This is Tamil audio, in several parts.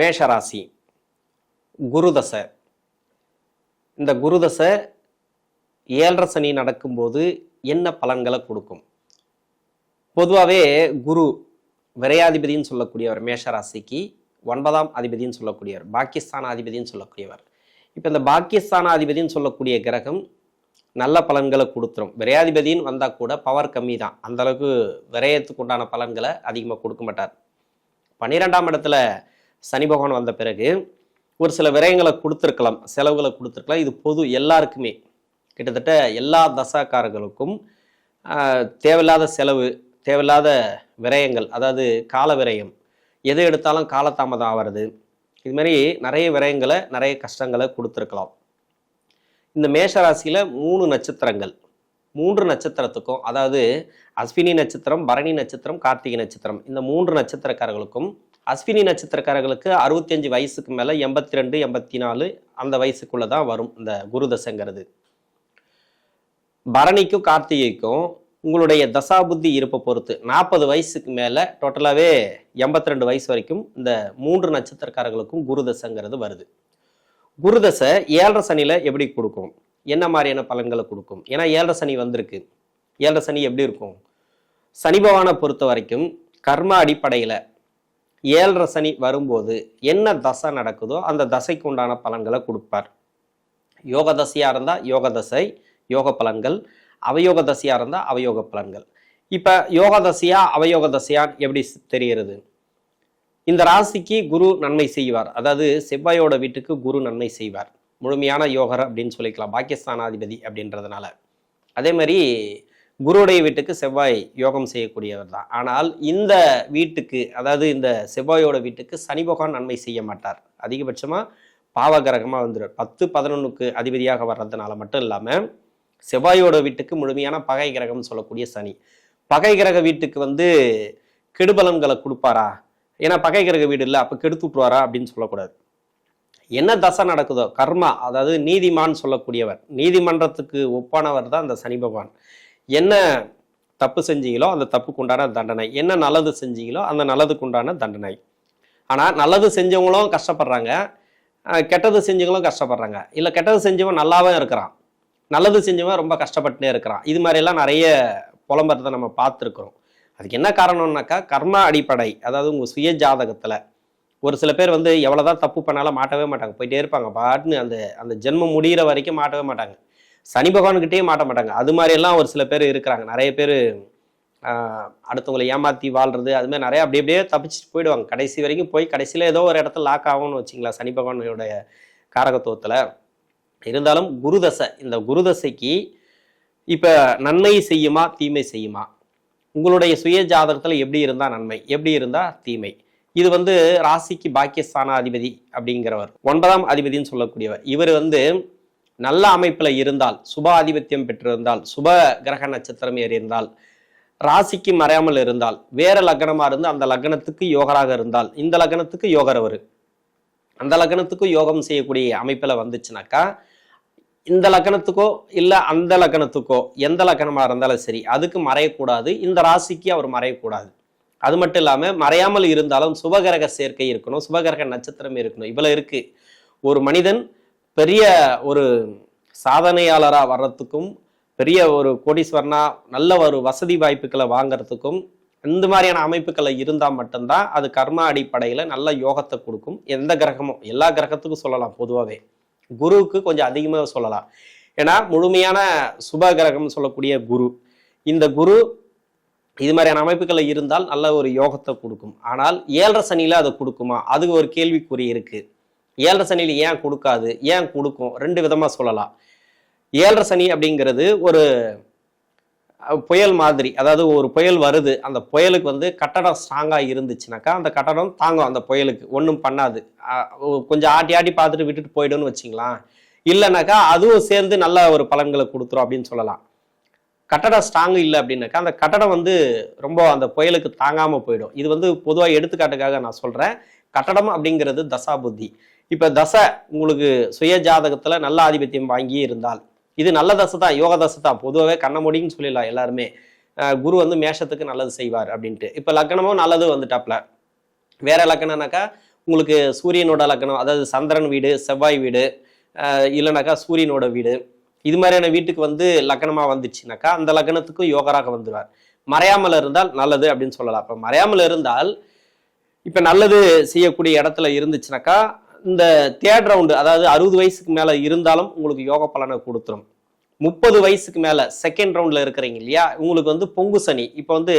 மேஷராசி குருதசை. இந்த குருதசை ஏழரை சனி நடக்கும்போது என்ன பலன்களை கொடுக்கும்? பொதுவாகவே குரு விரையாதிபதின்னு சொல்லக்கூடியவர் மேஷராசிக்கு ஒன்பதாம் அதிபதின்னு சொல்லக்கூடியவர் பாகிஸ்தான் அதிபதின்னு சொல்லக்கூடியவர். இப்போ இந்த பாகிஸ்தான் அதிபதின்னு சொல்லக்கூடிய கிரகம் நல்ல பலன்களை கொடுத்துரும். விரையாதிபதின்னு வந்தால் கூட பவர் கம்மி தான் அந்தளவுக்கு விரயத்துக்கு உண்டான பலன்களை அதிகமாக கொடுக்க மாட்டார். பன்னிரெண்டாம் இடத்துல சனி பகவான் வந்த பிறகு ஒரு சில விரயங்களை கொடுத்துருக்கலாம் செலவுகளை கொடுத்துருக்கலாம். இது பொது எல்லாருக்குமே. கிட்டத்தட்ட எல்லா தசாக்காரர்களுக்கும் தேவையில்லாத செலவு தேவையில்லாத விரயங்கள் அதாவது கால விரயம் எது எடுத்தாலும் காலதாமதம் ஆகிறது இது மாதிரி நிறைய விரயங்களை நிறைய கஷ்டங்களை கொடுத்துருக்கலாம். இந்த மேஷராசியில் மூணு நட்சத்திரங்கள். மூன்று நட்சத்திரத்துக்கும் அதாவது அஸ்வினி நட்சத்திரம் பரணி நட்சத்திரம் கார்த்திகை நட்சத்திரம் இந்த மூன்று நட்சத்திரக்காரர்களுக்கும் அஸ்வினி நட்சத்திரக்காரர்களுக்கு அறுபத்தஞ்சு வயசுக்கு மேலே எண்பத்தி ரெண்டு எண்பத்தி நாலு அந்த வயசுக்குள்ள தான் வரும் இந்த குருதசங்கிறது. பரணிக்கும் கார்த்திகைக்கும் உங்களுடைய தசாபுத்தி இருப்பை பொறுத்து நாற்பது வயசுக்கு மேலே டோட்டலாகவே எண்பத்தி ரெண்டு வயசு வரைக்கும் இந்த மூன்று நட்சத்திரக்காரர்களுக்கும் குருதசைங்கிறது வருது. குருதசை ஏழரை சனியில் எப்படி கொடுக்கும்? என்ன மாதிரியான பலன்களை கொடுக்கும்? ஏன்னா ஏழரை சனி வந்திருக்கு. ஏழரை சனி எப்படி இருக்கும்? சனி பகவானை பொறுத்த வரைக்கும் கர்ம அடிப்படையில் ஏழரை சனி வரும்போது என்ன தசை நடக்குதோ அந்த தசைக்கு உண்டான பலன்களை கொடுப்பார். யோக தசையாக இருந்தால் யோக தசை யோக பலன்கள் அவயோக தசையாக இருந்தால் அவயோக பலன்கள். இப்போ யோக தசையா அவயோக தசையான்னு எப்படி தெரிகிறது? இந்த ராசிக்கு குரு நன்மை செய்வார். அதாவது செவ்வாயோட வீட்டுக்கு குரு நன்மை செய்வார். முழுமையான யோகர் அப்படின்னு சொல்லிக்கலாம். பாகிஸ்தானாதிபதி அப்படின்றதுனால. அதே மாதிரி குருவுடைய வீட்டுக்கு செவ்வாய் யோகம் செய்யக்கூடியவர் தான். ஆனால் இந்த வீட்டுக்கு அதாவது இந்த செவ்வாயோட வீட்டுக்கு சனி பகவான் நன்மை செய்ய மாட்டார். அதிகபட்சமாக பாவகிரகமாக வந்துடும் பத்து பதினொன்றுக்கு அதிபதியாக வர்றதுனால மட்டும் இல்லாமல் செவ்வாயோட வீட்டுக்கு முழுமையான பகை கிரகம்னு சொல்லக்கூடிய சனி. பகை கிரக வீட்டுக்கு வந்து கெடுபலன்களை கொடுப்பாரா? ஏன்னா பகை கிரக வீடு இல்லை அப்போ கெடுத்து விட்டுருவாரா அப்படின்னு சொல்லக்கூடாது. என்ன தசை நடக்குதோ கர்மா அதாவது நீதிமான் சொல்லக்கூடியவர் நீதிமன்றத்துக்கு ஒப்பானவர் தான் அந்த சனி பகவான். என்ன தப்பு செஞ்சீங்களோ அந்த தப்புக்கு உண்டான தண்டனை. என்ன நல்லது செஞ்சீங்களோ அந்த நல்லதுக்கு உண்டான தண்டனை. ஆனால் நல்லது செஞ்சவங்களும் கஷ்டப்படுறாங்க. கெட்டது செஞ்சவங்களும் கஷ்டப்படுறாங்க. இல்லை கெட்டது செஞ்சவன் நல்லாவே இருக்கிறான். நல்லது செஞ்சவன் ரொம்ப கஷ்டப்பட்டுனே இருக்கிறான். இது மாதிரியெல்லாம் நிறைய புலம்புறதை நம்ம பார்த்துருக்குறோம். அதுக்கு என்ன காரணம்னாக்கா கர்ம அடிப்படை. அதாவது உங்கள் சுய ஜாதகத்தில் ஒரு சில பேர் வந்து எவ்வளோதான் தப்பு பண்ணாலும் மாட்டவே மாட்டாங்க. போயிட்டே இருப்பாங்க. பாட்டுன்னு அந்த அந்த ஜென்மம் முடிகிற வரைக்கும் மாட்டவே மாட்டாங்க. சனி பகவான்கிட்டயே மாட்ட மாட்டாங்க. அது மாதிரியெல்லாம் ஒரு சில பேர் இருக்கிறாங்க. நிறைய பேர் அடுத்தவங்களை ஏமாற்றி வாழ்றது அது மாதிரி நிறைய அப்படி அப்படியே தப்பிச்சுட்டு போயிடுவாங்க. கடைசி வரைக்கும் போய் கடைசியில் ஏதோ ஒரு இடத்துல லாக் ஆகும்னு வச்சிங்களா சனி பகவானுடைய காரகத்துவத்தில். இருந்தாலும் குருதசை இந்த குருதசைக்கு இப்போ நன்மை செய்யுமா தீமை செய்யுமா? உங்களுடைய சுய ஜாதகத்தில் எப்படி இருந்தால் நன்மை எப்படி இருந்தால் தீமை? இது வந்து ராசிக்கு பாக்கியஸ்தானாதிபதி அப்படிங்கிறவர் ஒன்பதாம் அதிபதின்னு சொல்லக்கூடியவர். இவர் வந்து நல்ல அமைப்பில் இருந்தால் சுப ஆதிபத்தியம் பெற்றிருந்தால் சுப கிரக நட்சத்திரம் ஏறி இருந்தால் ராசிக்கு மறையாமல் இருந்தால் வேற லக்னமாக இருந்து அந்த லக்னத்துக்கு யோகராக இருந்தால் இந்த லக்னத்துக்கு யோகர் அந்த லக்னத்துக்கு யோகம் செய்யக்கூடிய அமைப்பில் வந்துச்சுனாக்கா இந்த லக்னத்துக்கோ இல்லை அந்த லக்னத்துக்கோ எந்த லக்கணமாக இருந்தாலும் சரி அதுக்கு மறையக்கூடாது. இந்த ராசிக்கு அவர் மறையக்கூடாது. அது மட்டும் இல்லாமல் மறையாமல் இருந்தாலும் சுபகிரக சேர்க்கை இருக்கணும் சுபகிரக நட்சத்திரம் இருக்கணும். இவ்வளோ இருக்குது ஒரு மனிதன் பெரிய ஒரு சாதனையாளராக வர்றதுக்கும் பெரிய ஒரு கோடீஸ்வரனா நல்ல ஒரு வசதி வாய்ப்புகளை வாங்குறதுக்கும் இந்த மாதிரியான அமைப்புகளை இருந்தால் மட்டும்தான் அது கர்ம அடிப்படையில் நல்ல யோகத்தை கொடுக்கும். எந்த கிரகமும் எல்லா கிரகத்துக்கும் சொல்லலாம் பொதுவாகவே குருவுக்கு கொஞ்சம் அதிகமாக சொல்லலாம். ஏன்னா முழுமையான சுப கிரகம்னு சொல்லக்கூடிய குரு. இந்த குரு இது மாதிரியான அமைப்புகளை இருந்தால் நல்ல ஒரு யோகத்தை கொடுக்கும். ஆனால் ஏழரை சனியில் அதை கொடுக்குமா? அதுக்கு ஒரு கேள்விக்குறி இருக்குது ஏழரை சனியில் ஏன் கொடுக்காது ஏன் கொடுக்கும்? ரெண்டு விதமாக சொல்லலாம். ஏழரை சனி அப்படிங்கிறது ஒரு புயல் மாதிரி அதாவது ஒரு புயல் வருது அந்த புயலுக்கு வந்து கட்டடம் ஸ்ட்ராங்காக இருந்துச்சுனாக்கா அந்த கட்டடம் தாங்கும் அந்த புயலுக்கு. ஒன்றும் பண்ணாது. கொஞ்சம் ஆட்டி ஆட்டி பார்த்துட்டு விட்டுட்டு போயிடும்னு வச்சிங்களேன். இல்லைனாக்கா அதுவும் சேர்ந்து நல்ல ஒரு பலன்களை கொடுத்துரும் அப்படின்னு சொல்லலாம். கட்டடம் ஸ்ட்ராங் இல்லை அப்படின்னாக்கா அந்த கட்டடம் வந்து ரொம்ப அந்த புயலுக்கு தாங்காமல் போயிடும். இது வந்து பொதுவாக எடுத்துக்காட்டுக்காக நான் சொல்கிறேன் கட்டடம் அப்படிங்கிறது தசா புத்தி இப்போ தசை உங்களுக்கு சுய ஜாதகத்தில் நல்ல ஆதிபத்தியம் வாங்கி இருந்தால். இது நல்ல தசை தான் யோக தசை தான். பொதுவாகவே கண்ணமொடின்னு சொல்லிடலாம் எல்லாருமே. குரு வந்து மேஷத்துக்கு நல்லது செய்வார் அப்படின்ட்டு. இப்போ லக்னமும் நல்லது வந்துட்டாப்ல. வேற லக்னம்னாக்கா உங்களுக்கு சூரியனோட லக்னம் அதாவது சந்திரன் வீடு செவ்வாய் வீடு இல்லைனாக்கா சூரியனோட வீடு. இது மாதிரியான வீட்டுக்கு வந்து லக்னமாக வந்துச்சுனாக்கா அந்த லக்னத்துக்கும் யோகராக வந்துடுவார். மறையாமல் இருந்தால் நல்லது அப்படின்னு சொல்லலாம். இப்போ மறையாமல் இருந்தால் இப்போ நல்லது செய்யக்கூடிய இடத்துல இருந்துச்சுனாக்கா இந்த தேர்ட் ரவுண்டு அதாவது அறுபது வயசுக்கு மேலே இருந்தாலும் உங்களுக்கு யோக பலனை கொடுத்துரும். முப்பது வயசுக்கு மேலே செகண்ட் ரவுண்டில் இருக்கிறீங்க இல்லையா? உங்களுக்கு வந்து பொங்கு சனி. இப்போ வந்து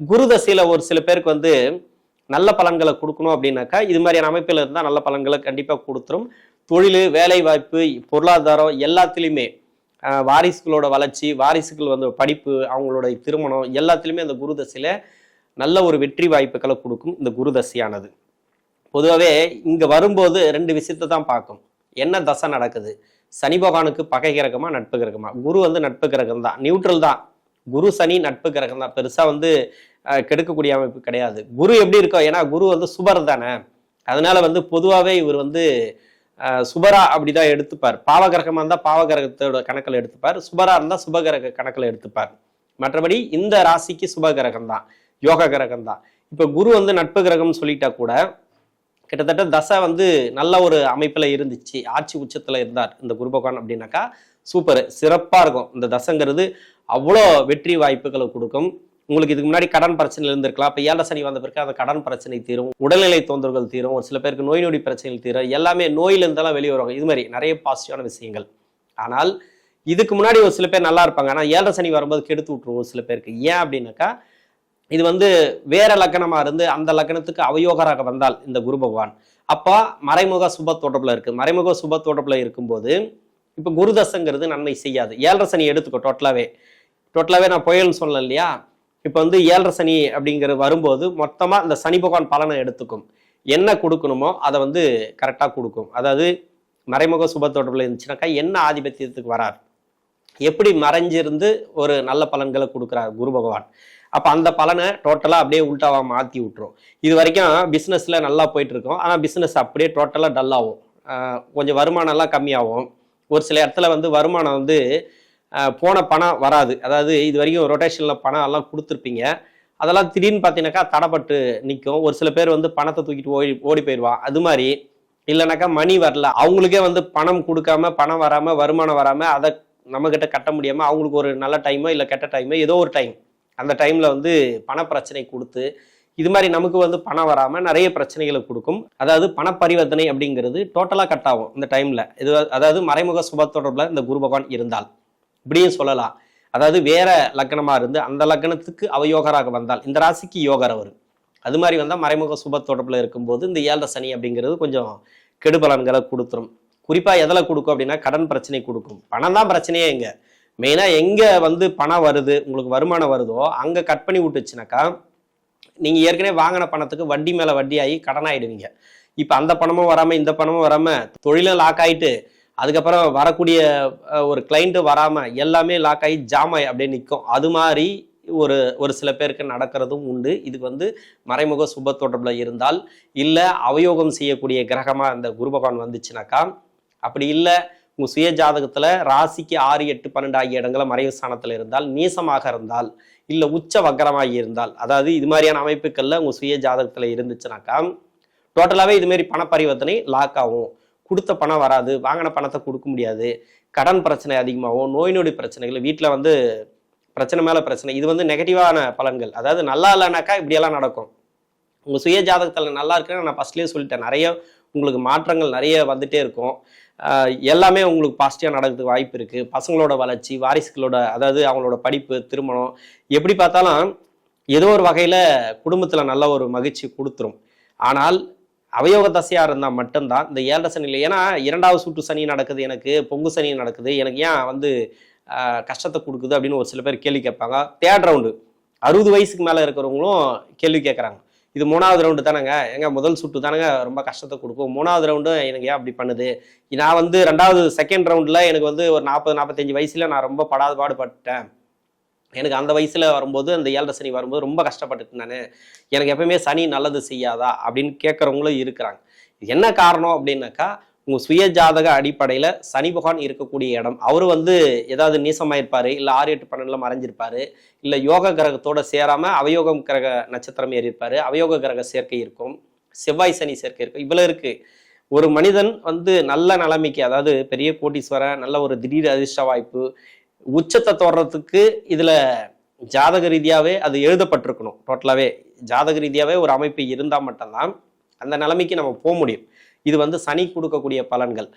குரு தசையில் ஒரு சில பேருக்கு வந்து நல்ல பலன்களை கொடுக்கணும் அப்படின்னாக்கா இது மாதிரியான அமைப்பில் இருந்தால் நல்ல பலன்களை கண்டிப்பாக கொடுத்துரும். தொழில் வேலை வாய்ப்பு பொருளாதாரம் எல்லாத்துலேயுமே வாரிசுகளோட வளர்ச்சி வாரிசுகள் வந்து படிப்பு அவங்களோட திருமணம் எல்லாத்துலேயுமே அந்த குரு தசையில் நல்ல ஒரு வெற்றி வாய்ப்புகளை கொடுக்கும் இந்த குரு தசையானது. பொதுவாகவே இங்கே வரும்போது ரெண்டு விஷயத்தை தான் பார்க்கும். என்ன தசை நடக்குது? சனி பகவானுக்கு பகை கிரகமா நட்பு கிரகமா? குரு வந்து நட்பு கிரகம் தான். நியூட்ரல் தான். குரு சனி நட்பு கிரகம் தான். பெருசாக வந்து கெடுக்கக்கூடிய அமைப்பு கிடையாது. குரு எப்படி இருக்கோ ஏன்னா குரு வந்து சுபர் தானே. அதனால வந்து பொதுவாகவே இவர் வந்து சுபரா அப்படிதான் எடுத்துப்பார். பாவகிரகமாக இருந்தால் பாவகிரகத்தோட கணக்கில் எடுத்துப்பார். சுபரா இருந்தால் சுபகிரக கணக்கில் எடுத்துப்பார். மற்றபடி இந்த ராசிக்கு சுபகிரகம் தான். யோக கிரகம் தான். இப்போ குரு வந்து நட்பு கிரகம்னு சொல்லிட்டா கூட கிட்டத்தட்ட தசை வந்து நல்ல ஒரு அமைப்பில் இருந்துச்சு. ஆட்சி உச்சத்தில் இருந்தார் இந்த குரு பகவான் அப்படின்னாக்கா சூப்பர் சிறப்பாக இருக்கும். இந்த தசைங்கிறது அவ்வளோ வெற்றி வாய்ப்புகளை கொடுக்கும். உங்களுக்கு இதுக்கு முன்னாடி கடன் பிரச்சனை இருந்திருக்கலாம். இப்போ ஏழை சனி வந்த பிறகு அந்த கடன் பிரச்சனை தீரும். உடல்நிலை தொந்தரவுகள் தீரும். ஒரு சில பேருக்கு நோய் நொடி பிரச்சனைகள் தீரும். எல்லாமே நோயிலிருந்தெல்லாம் வெளியே வருவாங்க. இது மாதிரி நிறைய பாசிட்டிவான விஷயங்கள். ஆனால் இதுக்கு முன்னாடி ஒரு சில பேர் நல்லா இருப்பாங்க. ஆனால் ஏழரை சனி வரும்போது கெடுத்து விட்டுரும் ஒரு சில பேருக்கு. ஏன் அப்படின்னாக்கா இது வந்து வேற லக்கணமா இருந்து அந்த லக்கணத்துக்கு அவயோகராக வந்தால் இந்த குரு பகவான். அப்போ மறைமுக சுப தொடர்பில் இருக்கு. மறைமுக சுப தொடர்பில் இருக்கும்போது இப்போ குருதசங்கிறது நன்மை செய்யாது. ஏழரை சனி எடுத்துக்கோ டோட்டலாவே. டோட்டலாகவே நான் புயல்னு சொன்னேன் இல்லையா? இப்போ வந்து ஏழரை சனி அப்படிங்கிற வரும்போது மொத்தமாக இந்த சனி பகவான் பலனை எடுத்துக்கும். என்ன கொடுக்கணுமோ அதை வந்து கரெக்டாக கொடுக்கும். அதாவது மறைமுக சுப தொடர்பில் இருந்துச்சுனாக்கா என்ன ஆதிபத்தியத்துக்கு வரார்? எப்படி மறைஞ்சிருந்து ஒரு நல்ல பலன்களை கொடுக்குறார் குரு பகவான்? அப்போ அந்த பலனை டோட்டலாக அப்படியே உள்டாவாக மாற்றி விட்டுரும். இது வரைக்கும் பிஸ்னஸில் நல்லா போயிட்டுருக்கோம். ஆனால் பிஸ்னஸ் அப்படியே டோட்டலாக டல்லாகும் கொஞ்சம் வருமானம்லாம் கம்மியாகும். ஒரு சில இடத்துல வந்து வருமானம் வந்து போன பணம் வராது. அதாவது இது வரைக்கும் ரொட்டேஷனில் பணம் எல்லாம் கொடுத்துருப்பீங்க. அதெல்லாம் திடீர்னு பார்த்தீங்கன்னாக்கா தடைப்பட்டு நிற்கும். ஒரு சில பேர் வந்து பணத்தை தூக்கிட்டு ஓடி ஓடி போயிடுவான் அது மாதிரி இல்லைனாக்கா மணி வரல. அவங்களுக்கே வந்து பணம் கொடுக்காம பணம் வராமல் வருமானம் வராமல் அதை நம்மக்கிட்ட கட்ட முடியாமல் அவங்களுக்கு ஒரு நல்ல டைமோ இல்லை கெட்ட டைமோ ஏதோ ஒரு டைம் அந்த டைமில் வந்து பண பிரச்சனை கொடுத்து இது மாதிரி நமக்கு வந்து பணம் வராமல் நிறைய பிரச்சனைகளை கொடுக்கும். அதாவது பண பரிவர்த்தனை அப்படிங்கிறது டோட்டலாக கட் ஆகும் இந்த டைமில் இது அதாவது மறைமுக சுப தொடர்பில் இந்த குரு பகவான் இருந்தால். இப்படியும் சொல்லலாம். அதாவது வேற லக்னமாக இருந்து அந்த லக்னத்துக்கு அவயோகராக வந்தால். இந்த ராசிக்கு யோகர் அவர் அது மாதிரி வந்தால் மறைமுக சுப தொடர்பில் இருக்கும்போது இந்த ஏழரை சனி அப்படிங்கிறது கொஞ்சம் கெடுபலன்களை கொடுத்துரும். குறிப்பாக எதில் கொடுக்கும் அப்படின்னா கடன் பிரச்சனை கொடுக்கும். பணம் தான் பிரச்சனையே எங்க மெயினாக எங்கே வந்து பணம் வருது உங்களுக்கு வருமானம் வருதோ அங்கே கட் பண்ணி விட்டுச்சுனாக்கா நீங்கள் ஏற்கனவே வாங்கின பணத்துக்கு வட்டி மேலே வட்டி ஆகி கடன் ஆகிடுவீங்க இப்போ அந்த பணமும் வராமல் இந்த பணமும் வராமல் தொழிலும் லாக் ஆயிட்டு அதுக்கப்புறம் வரக்கூடிய ஒரு கிளைண்ட்டு வராமல் எல்லாமே லாக் ஆகி ஜாம் ஆகி அப்படியே நிற்கும் அது மாதிரி ஒரு ஒரு சில பேருக்கு நடக்கிறதும் உண்டு. இதுக்கு வந்து மறைமுக சுப தொடர்பில் இருந்தால் இல்லை அவயோகம் செய்யக்கூடிய கிரகமாக அந்த குரு பகவான் வந்துச்சுனாக்கா அப்படி இல்லை உங்கள் சுய ஜாதகத்தில் ராசிக்கு ஆறு எட்டு பன்னெண்டு ஆகிய இடங்கள மறைவு ஸ்தானத்தில் இருந்தால் நீசமாக இருந்தால் இல்லை உச்ச வக்கரமாகி இருந்தால் அதாவது இது மாதிரியான அமைப்புகளில் உங்கள் சுய ஜாதகத்தில் இருந்துச்சுனாக்கா டோட்டலாகவே இதுமாரி பண பரிவர்த்தனை லாக் ஆகும். கொடுத்த பணம் வராது வாங்கின பணத்தை கொடுக்க முடியாது கடன் பிரச்சனை அதிகமாகும் நோய் நொடி பிரச்சனைகள் வீட்டில் வந்து பிரச்சனை மேலே பிரச்சனை இது வந்து நெகட்டிவான பலன்கள். அதாவது நல்லா இல்லைனாக்கா இப்படியெல்லாம் நடக்கும். உங்கள் சுய ஜாதகத்தில் நல்லா இருக்குன்னு நான் ஃபஸ்ட்லேயே சொல்லிட்டேன். நிறைய உங்களுக்கு மாற்றங்கள் நிறைய வந்துட்டே இருக்கும். எல்லாமே உங்களுக்கு பாசிட்டிவாக நடக்கிறதுக்கு வாய்ப்பு இருக்குது பசங்களோட வளர்ச்சி வாரிசுகளோட அதாவது அவங்களோட படிப்பு திருமணம் எப்படி பார்த்தாலும் ஏதோ ஒரு வகையில் குடும்பத்தில் நல்ல ஒரு மகிழ்ச்சி கொடுத்துரும். ஆனால் அவயோக தசையாக இருந்தால் மட்டும்தான் இந்த ஏழரை சனியில். ஏன்னா இரண்டாவது சுற்று சனி நடக்குது எனக்கு பொங்கு சனி நடக்குது எனக்கு ஏன் வந்து கஷ்டத்தை கொடுக்குது அப்படின்னு ஒரு சில பேர் கேள்வி கேட்பாங்க. தேர்ட் ரவுண்டு அறுபது வயசுக்கு மேலே இருக்கிறவங்களும் கேள்வி கேட்குறாங்க. இது மூணாவது ரவுண்டு தானேங்க. எங்க முதல் சுட்டு தானேங்க ரொம்ப கஷ்டத்தை கொடுக்கும். மூணாவது ரவுண்டு எனக்கு ஏன் அப்படி பண்ணுது? நான் வந்து ரெண்டாவது செகண்ட் ரவுண்டில் எனக்கு வந்து ஒரு நாற்பது நாற்பத்தஞ்சு வயசில் நான் ரொம்ப படாத பாடுபட்டேன். எனக்கு அந்த வயசில் வரும்போது அந்த ஏழரை சனி வரும்போது ரொம்ப கஷ்டப்பட்டுட்டு நான் எனக்கு எப்பவுமே சனி நல்லது செய்யாதா? அப்படின்னு கேட்குறவங்களும் இருக்கிறாங்க. இது என்ன காரணம் அப்படின்னாக்கா உங்கள் சுய ஜாதக அடிப்படையில் சனி பகவான் இருக்கக்கூடிய இடம். அவர் வந்து ஏதாவது நீசமாயிருப்பார் இல்லை ஆறு எட்டு பன்னெண்டில் மறைஞ்சிருப்பார் இல்லை யோக கிரகத்தோடு சேராமல் அவயோகம் கிரக நட்சத்திரம் ஏறி அவயோக கிரக சேர்க்கை இருக்கும் செவ்வாய் சனி சேர்க்கை இருக்கும். இவ்வளோ இருக்குது ஒரு மனிதன் வந்து நல்ல நிலைமைக்கு அதாவது பெரிய கோட்டீஸ்வரன் நல்ல ஒரு திடீர் அதிர்ஷ்ட வாய்ப்பு உச்சத்தை தோடுறதுக்கு இதில் ஜாதக ரீதியாகவே அது எழுதப்பட்டிருக்கணும். டோட்டலாகவே ஜாதக ரீதியாகவே ஒரு அமைப்பு இருந்தால் மட்டும்தான் அந்த நிலைமைக்கு நம்ம போக முடியும். இது வந்து சனி கொடுக்கக்கூடிய பலன்கள்.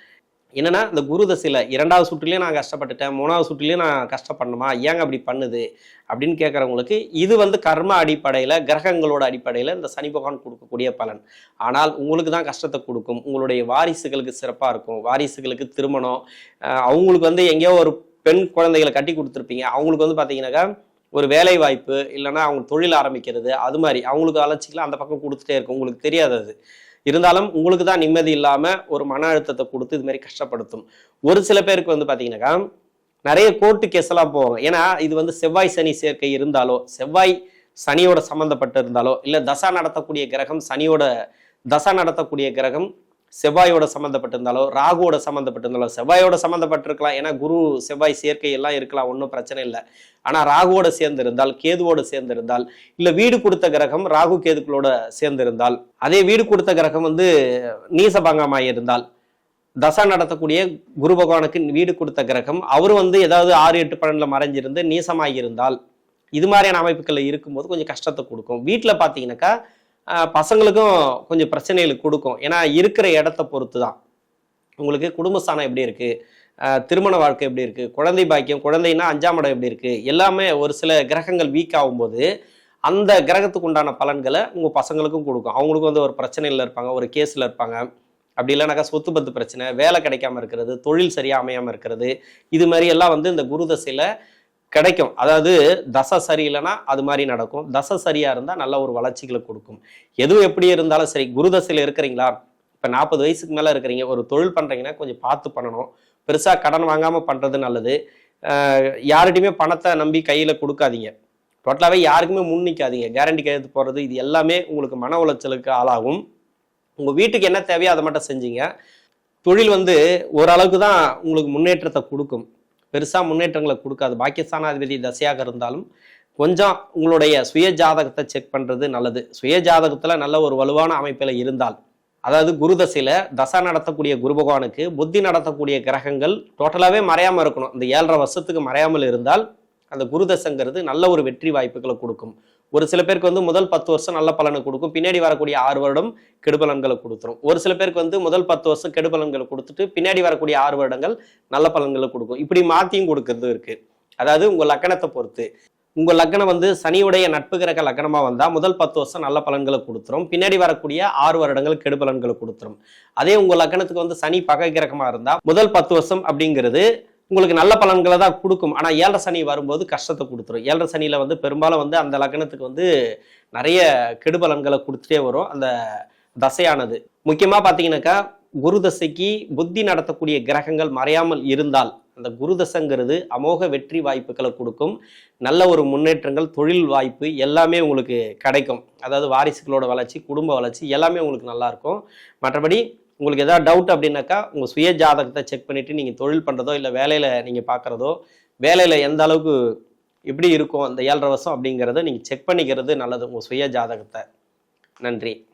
என்னன்னா இந்த குரு தசையில் இரண்டாவது சுற்றுலேயும் நான் கஷ்டப்பட்டுட்டேன் மூணாவது சுற்றுலேயும் நான் கஷ்டப்படணுமா ஏங்க அப்படி பண்ணுது அப்படின்னு கேட்குறவங்களுக்கு இது வந்து கர்ம அடிப்படையில் கிரகங்களோட அடிப்படையில் இந்த சனி பகவான் கொடுக்கக்கூடிய பலன். ஆனால் உங்களுக்கு தான் கஷ்டத்தை கொடுக்கும். உங்களுடைய வாரிசுகளுக்கு சிறப்பாக இருக்கும். வாரிசுகளுக்கு திருமணம் அவங்களுக்கு வந்து எங்கேயோ ஒரு பெண் குழந்தைகளை கட்டி கொடுத்துருப்பீங்க. அவங்களுக்கு வந்து பார்த்தீங்கன்னாக்கா ஒரு வேலை வாய்ப்பு இல்லைன்னா அவங்க தொழில் ஆரம்பிக்கிறது அது மாதிரி. அவங்களுக்கு அலட்சிக்கலாம் அந்த பக்கம் கொடுத்துட்டே இருக்கும். உங்களுக்கு தெரியாது அது. இருந்தாலும் உங்களுக்கு தான் நிம்மதி இல்லாமல் ஒரு மன அழுத்தத்தை கொடுத்து இது மாதிரி கஷ்டப்படுத்தும். ஒரு சில பேருக்கு வந்து பார்த்தீங்கன்னாக்கா நிறைய கோர்ட்டு கேஸ் எல்லாம் போவாங்க. ஏன்னா இது வந்து செவ்வாய் சனி சேர்க்கை இருந்தாலோ செவ்வாய் சனியோட சம்மந்தப்பட்டு இருந்தாலோ இல்லை தசா நடத்தக்கூடிய கிரகம் சனியோட தசா நடத்தக்கூடிய கிரகம் செவ்வாயோட சம்மந்தப்பட்டிருந்தாலோ ராகுவோட சம்மந்தப்பட்டிருந்தாலோ செவ்வாயோட சம்மந்தப்பட்டிருக்கலாம் ஏன்னா குரு செவ்வாய் சேர்க்கை எல்லாம் இருக்கலாம் ஒன்றும் பிரச்சனை இல்லை. ஆனால் ராகுவோட சேர்ந்திருந்தால் கேதுவோட சேர்ந்திருந்தால் இல்லை வீடு கொடுத்த கிரகம் ராகு கேதுக்களோட சேர்ந்திருந்தால் அதே வீடு கொடுத்த கிரகம் வந்து நீசபங்கமாக இருந்தால் தசா நடத்தக்கூடிய குரு பகவானுக்கு வீடு கொடுத்த கிரகம் அவர் வந்து ஏதாவது ஆறு எட்டு பன்னெண்டுல மறைஞ்சிருந்து நீசமாக இருந்தால் இது மாதிரியான அமைப்புகளில் இருக்கும்போது கொஞ்சம் கஷ்டத்தை கொடுக்கும். வீட்டில் பார்த்தீங்கன்னாக்கா பசங்களுக்கும் கொஞ்சம் பிரச்சனைகள் கொடுக்கும். ஏன்னா இருக்கிற இடத்த பொறுத்து தான் உங்களுக்கு குடும்பஸ்தானம் எப்படி இருக்குது திருமண வாழ்க்கை எப்படி இருக்குது குழந்தை பாக்கியம் குழந்தைன்னா அஞ்சாம் இடம் எப்படி இருக்குது எல்லாமே ஒரு சில கிரகங்கள் வீக் ஆகும்போது அந்த கிரகத்துக்கு உண்டான பலன்களை உங்கள் பசங்களுக்கும் கொடுக்கும். அவங்களுக்கும் வந்து ஒரு பிரச்சனையில் இருப்பாங்க ஒரு கேஸில் இருப்பாங்க. அப்படி இல்லைனாக்கா சொத்து பத்து பிரச்சனை வேலை கிடைக்காம இருக்கிறது தொழில் சரியாக அமையாமல் இருக்கிறது. இது மாதிரி எல்லாம் வந்து இந்த குரு தசையில் கிடைக்கும். அதாவது தசை சரியில்லைன்னா அது மாதிரி நடக்கும். தசை சரியா இருந்தா நல்ல ஒரு வளர்ச்சிகளை கொடுக்கும். எதுவும் எப்படி இருந்தாலும் சரி குரு தசையில இருக்கிறீங்களா? இப்ப நாற்பது வயசுக்கு மேல இருக்கிறீங்க. ஒரு தொழில் பண்றீங்கன்னா கொஞ்சம் பார்த்து பண்ணணும். பெருசா கடன் வாங்காம பண்றது நல்லது. அஹ் யார்கிட்டயுமே பணத்தை நம்பி கையில கொடுக்காதீங்க. டோட்டலாகவே யாருக்குமே முன் நிற்காதீங்க கேரண்டி கையெழுத்து போகிறது இது எல்லாமே உங்களுக்கு மன உளைச்சலுக்கு ஆளாகும். உங்கள் வீட்டுக்கு என்ன தேவையோ அதை மட்டும் செஞ்சீங்க. தொழில் வந்து ஓரளவுக்கு தான் உங்களுக்கு முன்னேற்றத்தை கொடுக்கும். பெருசாக முன்னேற்றங்களை கொடுக்காது. பாக்கியஸ்தானாதிபதி தசையாக இருந்தாலும் கொஞ்சம் உங்களுடைய சுய ஜாதகத்தை செக் பண்ணுறது நல்லது. சுய ஜாதகத்தில் நல்ல ஒரு வலுவான அமைப்பில் இருந்தால் அதாவது குரு தசையில் தசா நடத்தக்கூடிய குரு பகவானுக்கு புத்தி நடத்தக்கூடிய கிரகங்கள் டோட்டலாகவே மறையாமல் இருக்கணும். இந்த ஏழரை வருஷத்துக்கு மறையாமல் இருந்தால் அந்த குரு தசைங்கிறது நல்ல ஒரு வெற்றி வாய்ப்புகளை கொடுக்கும். ஒரு சில பேருக்கு வந்து முதல் பத்து வருஷம் நல்ல பலனை கொடுக்கும். பின்னாடி வரக்கூடிய ஆறு வருடம் கெடுபலன்களை கொடுத்துரும். ஒரு சில பேருக்கு வந்து முதல் பத்து வருஷம் கெடுபலன்களை கொடுத்துட்டு பின்னாடி வரக்கூடிய ஆறு வருடங்கள் நல்ல பலன்களை கொடுக்கும். இப்படி மாத்தியும் கொடுக்கறது இருக்கு. அதாவது உங்க லக்கணத்தை பொறுத்து. உங்க லக்னம் வந்து சனியுடைய நட்பு கிரக லக்னமா வந்தா முதல் பத்து வருஷம் நல்ல பலன்களை கொடுத்துரும். பின்னாடி வரக்கூடிய ஆறு வருடங்கள் கெடுபலன்களை கொடுத்துரும். அதே உங்க லக்னத்துக்கு வந்து சனி பகை கிரகமா இருந்தா முதல் பத்து வருஷம் அப்படிங்கிறது உங்களுக்கு நல்ல பலன்களை தான் கொடுக்கும். ஆனால் ஏழரை சனி வரும்போது கஷ்டத்தை கொடுத்துரும். ஏழரை சனியில் வந்து பெரும்பாலும் வந்து அந்த லக்னத்துக்கு வந்து நிறைய கெடுபலன்களை கொடுத்துட்டே வரும். அந்த தசையானது. முக்கியமாக பார்த்தீங்கன்னாக்கா குரு தசைக்கு புத்தி நடத்தக்கூடிய கிரகங்கள் மறையாமல் இருந்தால் அந்த குரு தசைங்கிறது அமோக வெற்றி வாய்ப்புகளை கொடுக்கும். நல்ல ஒரு முன்னேற்றங்கள் தொழில் வாய்ப்பு எல்லாமே உங்களுக்கு கிடைக்கும். அதாவது வாரிசுகளோட வளர்ச்சி குடும்ப வளர்ச்சி எல்லாமே உங்களுக்கு நல்லாயிருக்கும் மற்றபடி உங்களுக்கு ஏதாவது டவுட் அப்படின்னாக்கா உங்கள் சுய ஜாதகத்தை செக் பண்ணிவிட்டு நீங்கள் தொழில் பண்ணுறதோ இல்லை வேலையில் நீங்கள் பார்க்குறதோ வேலையில் எந்த அளவுக்கு எப்படி இருக்கும் அந்த ஏழரை வருஷம் அப்படிங்கிறத நீங்கள் செக் பண்ணிக்கிறது நல்லது உங்கள் சுய ஜாதகத்தை. நன்றி.